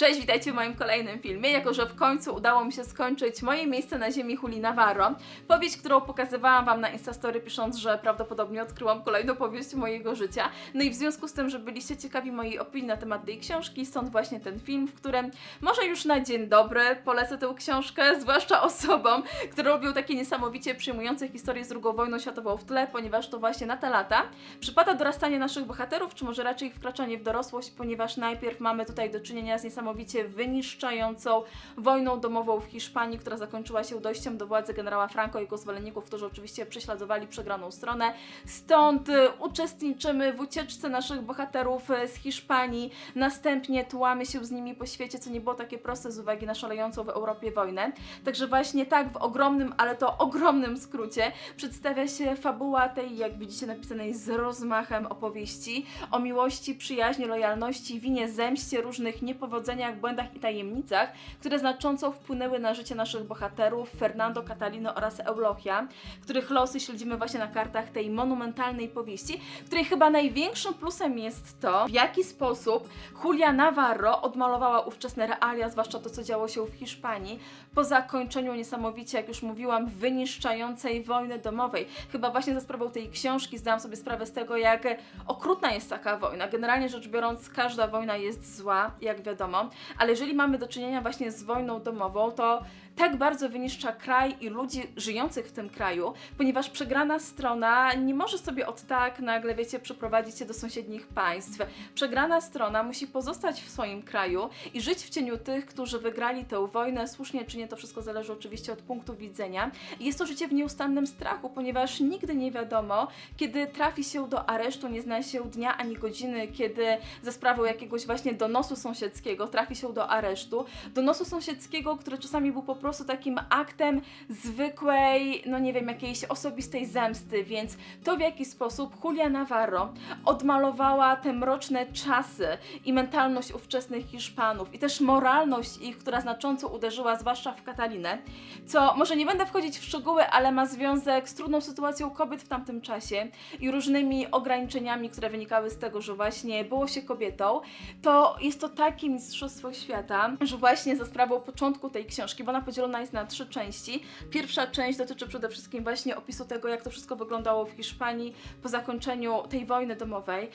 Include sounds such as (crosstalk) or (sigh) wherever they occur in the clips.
Cześć, witajcie w moim kolejnym filmie. Jako, że w końcu udało mi się skończyć moje miejsce na ziemi Huli Navarro, powieść, którą pokazywałam Wam na Instastory, pisząc, że prawdopodobnie odkryłam kolejną powieść mojego życia. No i w związku z tym, że byliście ciekawi mojej opinii na temat tej książki, stąd właśnie ten film, w którym może już na dzień dobry polecę tę książkę, zwłaszcza osobom, które lubią takie niesamowicie przyjmujące historie z II wojną światową w tle, ponieważ to właśnie na te lata przypada dorastanie naszych bohaterów, czy może raczej wkraczanie w dorosłość, ponieważ najpierw mamy tutaj do czynienia z niesamowicie wyniszczającą wojną domową w Hiszpanii, która zakończyła się dojściem do władzy generała Franco i jego zwolenników, którzy oczywiście prześladowali przegraną stronę. Stąd y, uczestniczymy w ucieczce naszych bohaterów y, z Hiszpanii, następnie tułamy się z nimi po świecie, co nie było takie proste z uwagi na szalejącą w Europie wojnę. Także właśnie tak w ogromnym, ale to ogromnym skrócie przedstawia się fabuła tej, jak widzicie, napisanej z rozmachem opowieści o miłości, przyjaźni, lojalności, winie, zemście, różnych niepowodzeniach, błędach i tajemnicach, które znacząco wpłynęły na życie naszych bohaterów Fernando, Catalino oraz Eulochia, których losy śledzimy właśnie na kartach tej monumentalnej powieści, której chyba największym plusem jest to, w jaki sposób Julia Navarro odmalowała ówczesne realia, zwłaszcza to, co działo się w Hiszpanii, po zakończeniu niesamowicie, jak już mówiłam, wyniszczającej wojny domowej. Chyba właśnie za sprawą tej książki zdałam sobie sprawę z tego, jak okrutna jest taka wojna. Generalnie rzecz biorąc, każda wojna jest zła, jak wiadomo, ale jeżeli mamy do czynienia właśnie z wojną domową, to tak bardzo wyniszcza kraj i ludzi żyjących w tym kraju, ponieważ przegrana strona nie może sobie od tak nagle, wiecie, przeprowadzić się do sąsiednich państw. Przegrana strona musi pozostać w swoim kraju i żyć w cieniu tych, którzy wygrali tę wojnę. Słusznie czy nie, to wszystko zależy oczywiście od punktu widzenia. Jest to życie w nieustannym strachu, ponieważ nigdy nie wiadomo, kiedy trafi się do aresztu, nie zna się dnia ani godziny, kiedy za sprawą jakiegoś właśnie donosu sąsiedzkiego trafi się do aresztu. Donosu sąsiedzkiego, który czasami był po prostu takim aktem zwykłej, no nie wiem, jakiejś osobistej zemsty, więc to w jaki sposób Julia Navarro odmalowała te mroczne czasy i mentalność ówczesnych Hiszpanów i też moralność ich, która znacząco uderzyła zwłaszcza w Katalinę, co może nie będę wchodzić w szczegóły, ale ma związek z trudną sytuacją kobiet w tamtym czasie i różnymi ograniczeniami, które wynikały z tego, że właśnie było się kobietą, to jest to takie mistrzostwo świata, że właśnie za sprawą początku tej książki, bo ona podzielona jest na trzy części. Pierwsza część dotyczy przede wszystkim właśnie opisu tego, jak to wszystko wyglądało w Hiszpanii po zakończeniu tej wojny domowej.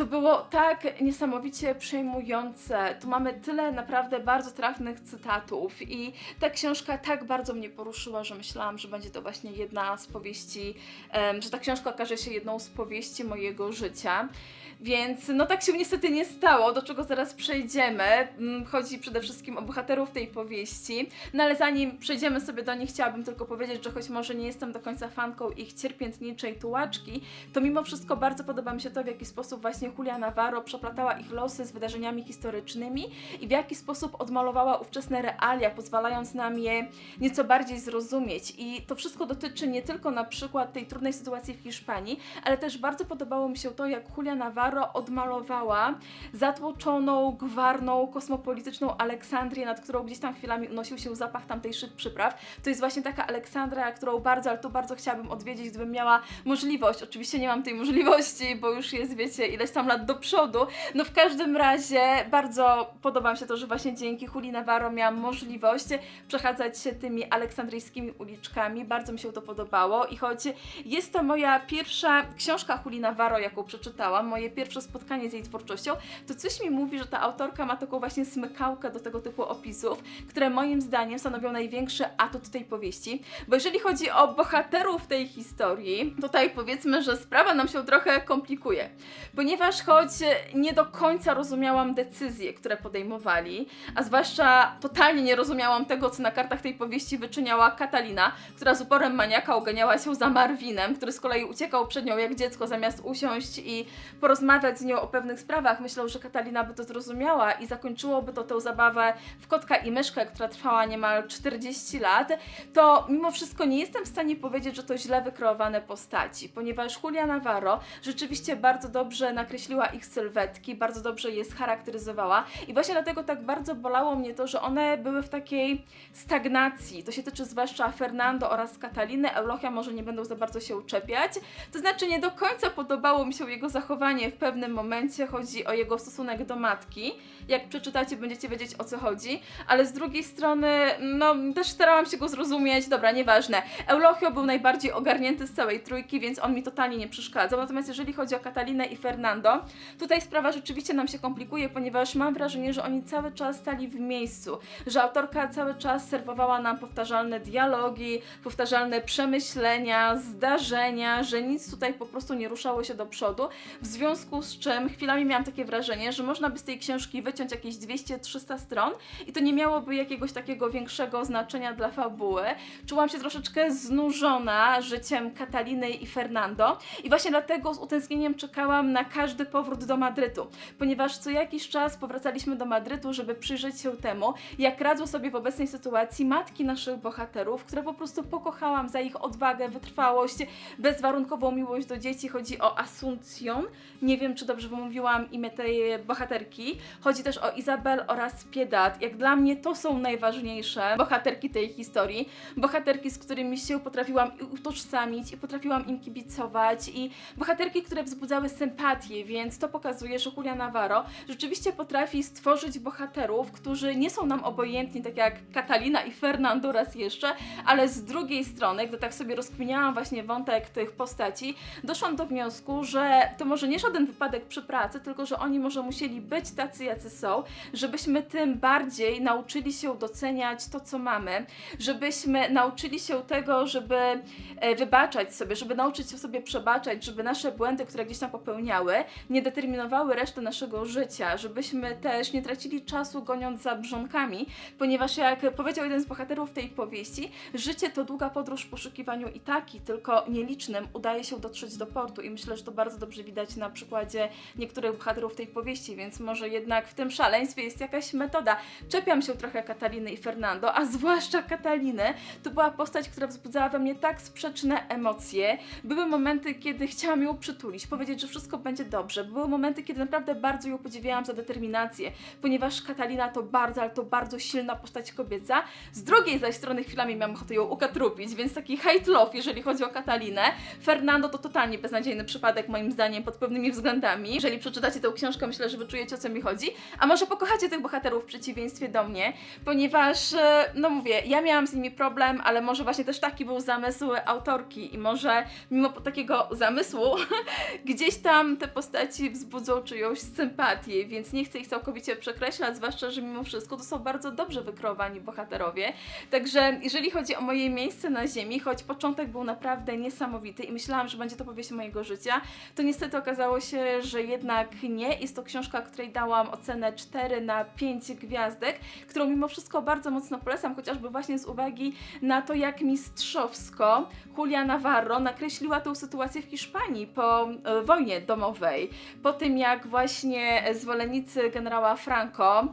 To było tak niesamowicie przejmujące. Tu mamy tyle naprawdę bardzo trafnych cytatów i ta książka tak bardzo mnie poruszyła, że myślałam, że będzie to właśnie jedna z powieści, że ta książka okaże się jedną z powieści mojego życia. Więc no tak się niestety nie stało, do czego zaraz przejdziemy. Mm, Chodzi przede wszystkim o bohaterów tej powieści. No ale zanim przejdziemy sobie do nich, chciałabym tylko powiedzieć, że choć może nie jestem do końca fanką ich cierpiętniczej tułaczki, to mimo wszystko bardzo podoba mi się to, w jaki sposób właśnie Julia Navarro przeplatała ich losy z wydarzeniami historycznymi i w jaki sposób odmalowała ówczesne realia, pozwalając nam je nieco bardziej zrozumieć. I to wszystko dotyczy nie tylko na przykład tej trudnej sytuacji w Hiszpanii, ale też bardzo podobało mi się to, jak Julia Navarro odmalowała zatłoczoną, gwarną, kosmopolityczną Aleksandrię, nad którą gdzieś tam chwilami unosił się zapach tamtejszych przypraw. To jest właśnie taka Aleksandra, którą bardzo, ale to bardzo chciałabym odwiedzić, gdybym miała możliwość. Oczywiście nie mam tej możliwości, bo już jest, wiecie, ileś tam lat do przodu. No w każdym razie bardzo podoba mi się to, że właśnie dzięki Julii Navarro miałam możliwość przechadzać się tymi aleksandryjskimi uliczkami. Bardzo mi się to podobało i choć jest to moja pierwsza książka Julii Navarro, jaką przeczytałam, moje pierwsze spotkanie z jej twórczością, to coś mi mówi, że ta autorka ma taką właśnie smykałkę do tego typu opisów, które moim zdaniem stanowią największy atut tej powieści. Bo jeżeli chodzi o bohaterów tej historii, tutaj powiedzmy, że sprawa nam się trochę komplikuje. Ponieważ choć nie do końca rozumiałam decyzje, które podejmowali, a zwłaszcza totalnie nie rozumiałam tego, co na kartach tej powieści wyczyniała Katalina, która z uporem maniaka uganiała się za Marvinem, który z kolei uciekał przed nią jak dziecko, zamiast usiąść i porozmawiać z nią o pewnych sprawach. Myślał, że Katalina by to zrozumiała i zakończyłoby to tę zabawę w kotka i myszkę, która trwała niemal 40 lat, to mimo wszystko nie jestem w stanie powiedzieć, że to źle wykreowane postaci, ponieważ Julia Navarro rzeczywiście bardzo dobrze nakręciła nakreśliła ich sylwetki, bardzo dobrze je scharakteryzowała i właśnie dlatego tak bardzo bolało mnie to, że one były w takiej stagnacji. To się tyczy zwłaszcza Fernando oraz Kataliny. Eulochia może nie będą za bardzo się uczepiać. To znaczy nie do końca podobało mi się jego zachowanie w pewnym momencie. Chodzi o jego stosunek do matki. Jak przeczytacie, będziecie wiedzieć o co chodzi. Ale z drugiej strony, no też starałam się go zrozumieć. Dobra, nieważne. Eulochio był najbardziej ogarnięty z całej trójki, więc on mi totalnie nie przeszkadzał. Natomiast jeżeli chodzi o Katalinę i Fernando, tutaj sprawa rzeczywiście nam się komplikuje, ponieważ mam wrażenie, że oni cały czas stali w miejscu, że autorka cały czas serwowała nam powtarzalne dialogi, powtarzalne przemyślenia, zdarzenia, że nic tutaj po prostu nie ruszało się do przodu, w związku z czym chwilami miałam takie wrażenie, że można by z tej książki wyciąć jakieś 200-300 stron i to nie miałoby jakiegoś takiego większego znaczenia dla fabuły. Czułam się troszeczkę znużona życiem Kataliny i Fernando i właśnie dlatego z utęsknieniem czekałam na każdy powrót do Madrytu, ponieważ co jakiś czas powracaliśmy do Madrytu, żeby przyjrzeć się temu, jak radzą sobie w obecnej sytuacji matki naszych bohaterów, które po prostu pokochałam za ich odwagę, wytrwałość, bezwarunkową miłość do dzieci. Chodzi o Asuncjon. Nie wiem, czy dobrze wymówiłam imię tej bohaterki. Chodzi też o Izabel oraz Piedad. Jak dla mnie to są najważniejsze bohaterki tej historii. Bohaterki, z którymi się potrafiłam utożsamić i potrafiłam im kibicować i bohaterki, które wzbudzały sympatię, więc to pokazuje, że Julia Navarro rzeczywiście potrafi stworzyć bohaterów, którzy nie są nam obojętni, tak jak Katalina i Fernando raz jeszcze, ale z drugiej strony, gdy tak sobie rozkminiałam właśnie wątek tych postaci, doszłam do wniosku, że to może nie żaden wypadek przy pracy, tylko że oni może musieli być tacy, jacy są, żebyśmy tym bardziej nauczyli się doceniać to, co mamy, żebyśmy nauczyli się tego, żeby e, wybaczać sobie, żeby nauczyć się sobie przebaczać, żeby nasze błędy, które gdzieś tam popełniały, nie determinowały reszty naszego życia, żebyśmy też nie tracili czasu goniąc za brzonkami, ponieważ jak powiedział jeden z bohaterów tej powieści, życie to długa podróż w poszukiwaniu i taki, tylko nielicznym udaje się dotrzeć do portu i myślę, że to bardzo dobrze widać na przykładzie niektórych bohaterów tej powieści, więc może jednak w tym szaleństwie jest jakaś metoda. Czepiam się trochę Kataliny i Fernando, a zwłaszcza Kataliny. To była postać, która wzbudzała we mnie tak sprzeczne emocje. Były momenty, kiedy chciałam ją przytulić, powiedzieć, że wszystko będzie dobrze. Były momenty, kiedy naprawdę bardzo ją podziwiałam za determinację, ponieważ Katalina to bardzo, ale to bardzo silna postać kobieca. Z drugiej zaś strony chwilami miałam ochotę ją ukatrupić, więc taki hate love, jeżeli chodzi o Katalinę. Fernando to totalnie beznadziejny przypadek moim zdaniem pod pewnymi względami. Jeżeli przeczytacie tę książkę, myślę, że wyczujecie o co mi chodzi. A może pokochacie tych bohaterów w przeciwieństwie do mnie, ponieważ, e, no mówię, ja miałam z nimi problem, ale może właśnie też taki był zamysł autorki i może mimo takiego zamysłu (laughs) gdzieś tam te postaci wzbudzą czyjąś sympatię, więc nie chcę ich całkowicie przekreślać, zwłaszcza, że mimo wszystko to są bardzo dobrze wykreowani bohaterowie. Także jeżeli chodzi o moje miejsce na ziemi, choć początek był naprawdę niesamowity i myślałam, że będzie to powieść mojego życia, to niestety okazało się, że jednak nie. Jest to książka, której dałam ocenę 4 na 5 gwiazdek, którą mimo wszystko bardzo mocno polecam, chociażby właśnie z uwagi na to, jak mistrzowsko Julia Navarro nakreśliła tę sytuację w Hiszpanii po e, wojnie domowej, po tym jak właśnie zwolennicy generała Franco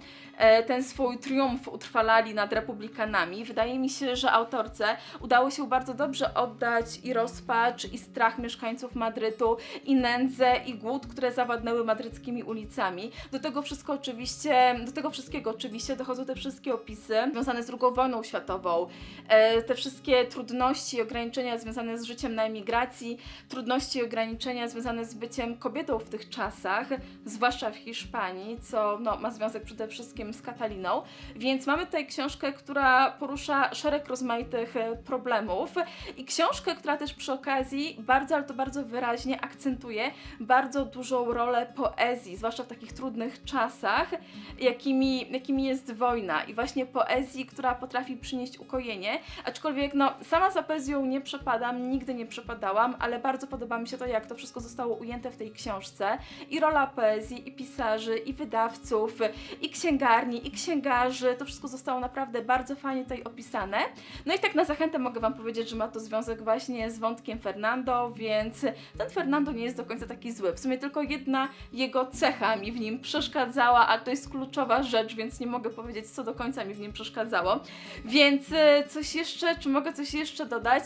ten swój triumf utrwalali nad republikanami. Wydaje mi się, że autorce udało się bardzo dobrze oddać i rozpacz, i strach mieszkańców Madrytu, i nędzę, i głód, które zawładnęły madryckimi ulicami. Do tego wszystko oczywiście, do tego wszystkiego oczywiście dochodzą te wszystkie opisy związane z II wojną światową, e, te wszystkie trudności i ograniczenia związane z życiem na emigracji, trudności i ograniczenia związane z byciem kobietą w tych czasach, zwłaszcza w Hiszpanii, co no, ma związek przede wszystkim z Kataliną. Więc mamy tutaj książkę, która porusza szereg rozmaitych e, problemów. I książkę, która też przy okazji bardzo, ale to bardzo wyraźnie akcentuje bardzo dużą rolę poezji, zwłaszcza w takich trudnych czasach, jakimi, jakimi jest wojna i właśnie poezji, która potrafi przynieść ukojenie, aczkolwiek no, sama za poezją nie przepadam, nigdy nie przepadałam, ale bardzo podoba mi się to, jak to wszystko zostało ujęte w tej książce. I rola poezji, i pisarzy, i wydawców, i księgarzy, księgarni i księgarzy. To wszystko zostało naprawdę bardzo fajnie tutaj opisane. No i tak na zachętę mogę Wam powiedzieć, że ma to związek właśnie z wątkiem Fernando, więc ten Fernando nie jest do końca taki zły. W sumie tylko jedna jego cecha mi w nim przeszkadzała, a to jest kluczowa rzecz, więc nie mogę powiedzieć, co do końca mi w nim przeszkadzało. Więc e, coś jeszcze, czy mogę coś jeszcze dodać?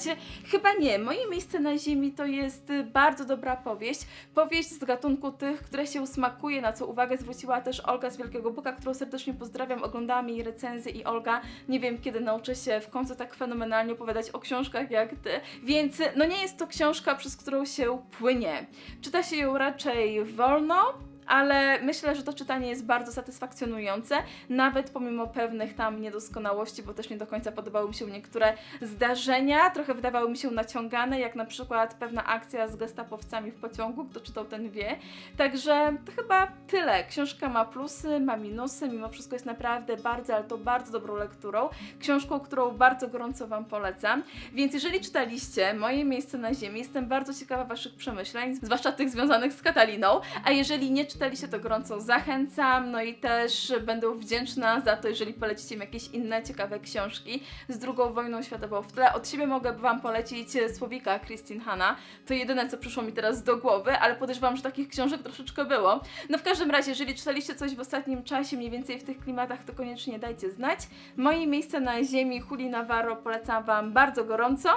Chyba nie. Moje miejsce na ziemi to jest y, bardzo dobra powieść. Powieść z gatunku tych, które się smakuje, na co uwagę zwróciła też Olga z Wielkiego Buka, którą serdecznie pozdrawiam. Oglądałam jej recenzję i Olga, nie wiem kiedy nauczy się w końcu tak fenomenalnie opowiadać o książkach jak ty. Więc no nie jest to książka, przez którą się płynie. Czyta się ją raczej wolno, ale myślę, że to czytanie jest bardzo satysfakcjonujące, nawet pomimo pewnych tam niedoskonałości, bo też nie do końca podobały mi się niektóre zdarzenia, trochę wydawały mi się naciągane, jak na przykład pewna akcja z gestapowcami w pociągu, kto czytał ten wie. Także to chyba tyle. Książka ma plusy, ma minusy, mimo wszystko jest naprawdę bardzo, ale to bardzo dobrą lekturą. Książką, którą bardzo gorąco Wam polecam. Więc jeżeli czytaliście Moje miejsce na ziemi, jestem bardzo ciekawa Waszych przemyśleń, zwłaszcza tych związanych z Kataliną, a jeżeli nie czytaliście, to gorąco zachęcam, no i też będę wdzięczna za to, jeżeli polecicie mi jakieś inne ciekawe książki z drugą wojną światową w tle. Od siebie mogę Wam polecić Słowika Christine Hanna, to jedyne, co przyszło mi teraz do głowy, ale podejrzewam, że takich książek troszeczkę było. No w każdym razie, jeżeli czytaliście coś w ostatnim czasie, mniej więcej w tych klimatach, to koniecznie dajcie znać. Moje miejsce na ziemi, Juli Navarro, polecam Wam bardzo gorąco.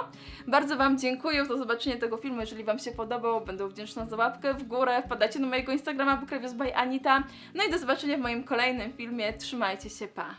Bardzo Wam dziękuję za zobaczenie tego filmu. Jeżeli Wam się podobał, będę wdzięczna za łapkę w górę. Wpadajcie na mojego Instagrama Book Reviews by Anita. No i do zobaczenia w moim kolejnym filmie. Trzymajcie się, pa!